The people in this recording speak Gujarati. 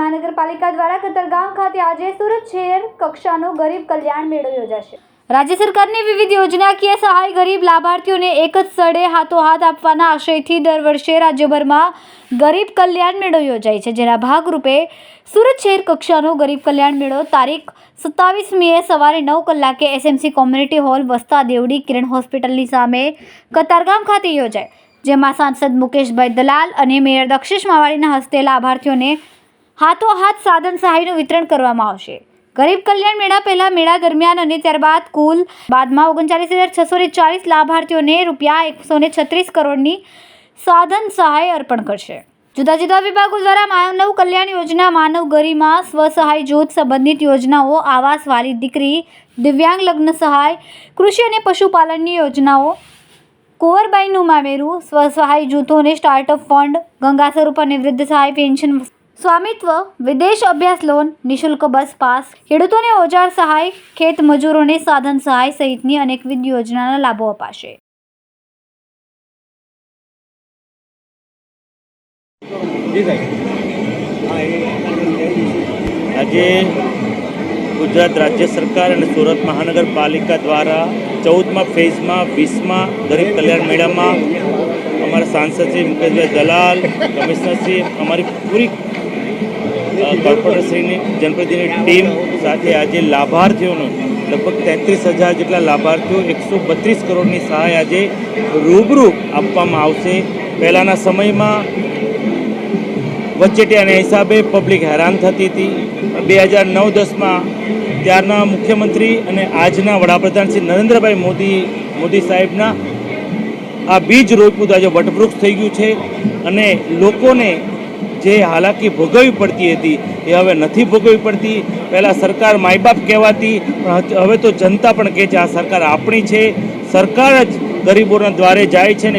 મહાનગરપાલિકા દ્વારા કતરગામ ખાતે આજે સુરત શહેર કક્ષાનો ગરીબ કલ્યાણ મેળો યોજાશે. રાજ્ય સરકારની વિવિધ યોજનાકીય સહાય ગરીબ લાભાર્થીઓને એક જ સ્થળે હાથોહાથ આપવાના આશયથી દર વર્ષે રાજ્યભરમાં ગરીબ કલ્યાણ મેળો યોજાય છે, જેના ભાગરૂપે સુરત શહેર કક્ષાનો ગરીબ કલ્યાણ મેળો તારીખ સત્તાવીસ મે સવારે નવ કલાકે SMC community hall Vasta Devdi Kiran હોસ્પિટલની સામે કતારગામ ખાતે યોજાય, જેમાં સાંસદ મુકેશભાઈ દલાલ અને મેયર દક્ષિશ માવાડીના હસ્તે લાભાર્થીઓને હાથોહાથ સાધન સહાયનું વિતરણ કરવામાં આવશે. ગરીબ કલ્યાણ મેળા પહેલા મેળા દરમિયાન અને ત્યારબાદ કુલ બાદમાં ઓગણચાલીસ હજાર છસો ને ચાલીસ લાભાર્થીઓને રૂપિયા એકસો ને છત્રીસ કરોડની સાધન સહાય અર્પણ કરશે. જુદા જુદા વિભાગો દ્વારા માનવ કલ્યાણ યોજના, માનવ ગરિમા, સ્વસહાય જૂથ સંબંધિત યોજનાઓ, આવાસ, વાલી દીકરી, દિવ્યાંગ લગ્ન સહાય, કૃષિ અને પશુપાલનની યોજનાઓ કુંવરબાઈનું મામેરું, સ્વસહાય જૂથોને સ્ટાર્ટઅપ ફંડ, ગંગા સ્વરૂપ અને સહાય, પેન્શન સ્વામિત્વ, વિદેશ અભ્યાસ લોન, નિશુલ્ક બસ પાસ, ખેડૂતોને ઓજાર સહાય, ખેત મજૂરોને સાધન સહાય સહિતની અનેકવિધ યોજનાના લાભો અપાશે. આજે ગુજરાત રાજ્ય સરકાર અને સુરત મહાનગરપાલિકા દ્વારા ચૌદમા ફેઝમાં, વીસમાં ગરીબ કલ્યાણ મેળામાં અમારા સાંસદ શ્રી મુકેશભાઈ દલાલ કમિશનરશ્રી અમારી પૂરી કોર્પોરેટરશ્રીની જનપ્રતિનિધિની ટીમ સાથે આજે લાભાર્થીઓનો લગભગ તેત્રીસ હજાર જેટલા લાભાર્થીઓ એકસો બત્રીસ કરોડની સહાય આજે રૂબરૂ આપવામાં આવશે. પહેલાંના સમયમાં વચેટિયાના હિસાબે પબ્લિક હેરાન થતી હતી. બે હજાર નવ દસમાં ત્યારના મુખ્યમંત્રી અને આજના વડાપ્રધાન શ્રી નરેન્દ્રભાઈ મોદી મોદી સાહેબના આ બીજ રોપ્યું આજે વટવૃક્ષ થઈ ગયું છે અને લોકોને જે હાલાકી ભોગવવી પડતી હતી એ હવે નથી ભોગવવી પડતી. પહેલાં સરકાર માયબાપ કહેવાતી, પણ હવે તો જનતા પણ કહે છે આ સરકાર આપણી છે. સરકાર જ ગરીબોના દ્વારે જાય છે ને